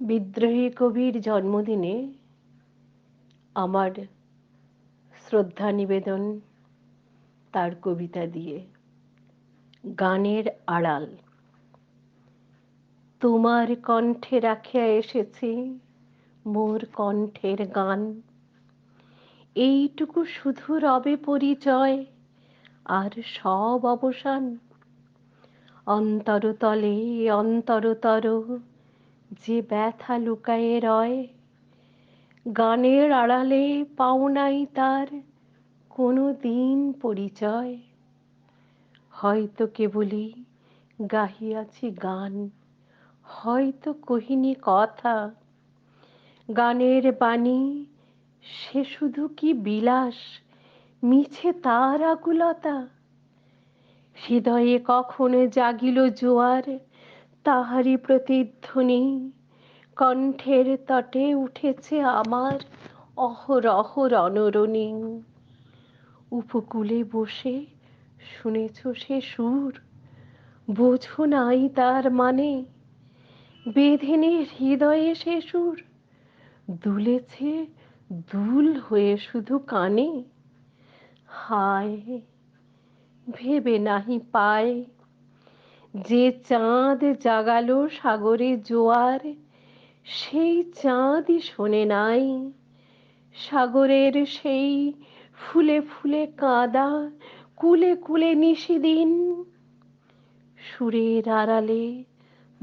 বিদ্রোহী কবির জন্মদিনে আমার শ্রদ্ধা নিবেদন তার কবিতা দিয়ে। গানের আড়াল। তোমার কণ্ঠে রাখিয়া এসেছি মোর কণ্ঠের গান। এইটুকু শুধু রবে পরিচয় আর সব অবসান। অন্তরতলে অন্তরতর যে ব্যথা লুকায়ে রয়, গানের আড়ালে পাও নাই তার কোনো দিন পরিচয়। হয়তো কেবলই গাহিয়াছি গান, হয়তো কহিনি কথা, গানের বাণী সে শুধু কি বিলাস, মিছে তার আকুলতা। হৃদয়ে কখন জাগিল জোয়ার তাহারি প্রতিধ্বনি। কণ্ঠের তটে উঠেছে আমার অহরহ রণরণী। উপকূলে বসে শুনেছ সে সুর? বোঝো নাই তার মানে। বেঁধেনে হৃদয়ে সে সুর? দুলেছে দুল হয়ে শুধু কানে? হায়, ভেবে নাহি পায় যে চাঁদ জাগালো সাগরে জোয়ার, সেই চাঁদই শোনে নাই। সাগরের সেই ফুলে ফুলে কাঁদা, কুলে কুলে নিশিদিন সুরের আড়ালে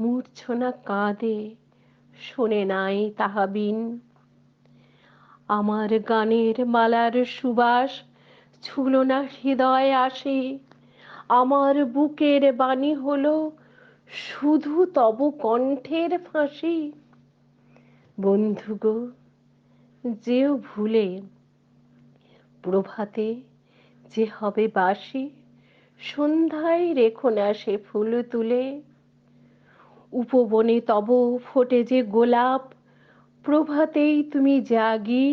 মূর্ছনা কাঁদে, শোনে নাই তাহাবিন। আমার গানের মালার সুবাস ছুলো না হৃদয় আসে। আমার বুকের বাণী হলো, শুধু তব কণ্ঠের ফাঁসি। বন্ধু গো, যেও ভুলে, প্রভাতে যে হবে বাসি সন্ধ্যায় রেখো না সে ফুল তুলে। উপবনে তব ফোটে যে গোলাপ, প্রভাতেই তুমি জাগি।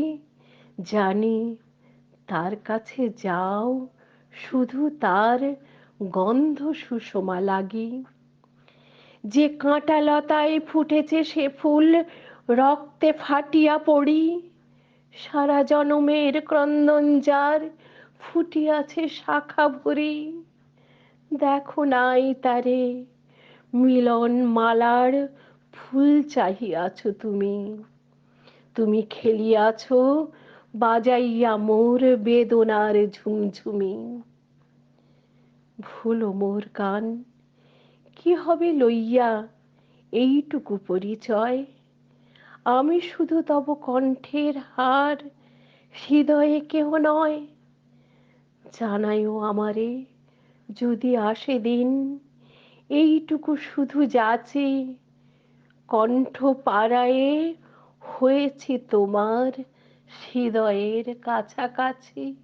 জানি তার কাছে যাও, শুধু তার গন্ধ সুষমা লাগি। যে কাঁটা লতায় ফুটেছে সে ফুল রক্তে ফাটিয়া পড়ি। সারা জনমের ক্রন্দন যার ফুটিয়াছে শাখা ভরি। দেখো নাই তারে, মিলন মালার ফুল চাহিয়াছ তুমি। তুমি খেলিয়াছ, বাজাইয়া মোর বেদনার ঝুমঝুমি। ভুলো মোর কান। কি হবে লইয়া এইটুকু পরিচয়? আমি শুধু তব কণ্ঠের হার, হৃদয়ে কেহ নয়। জানাইও আমারে, যদি আসে দিন, এইটুকু শুধু যাচে। কণ্ঠ পাড়ায়ে হয়েছি তোমার হৃদয়ের কাছাকাছি।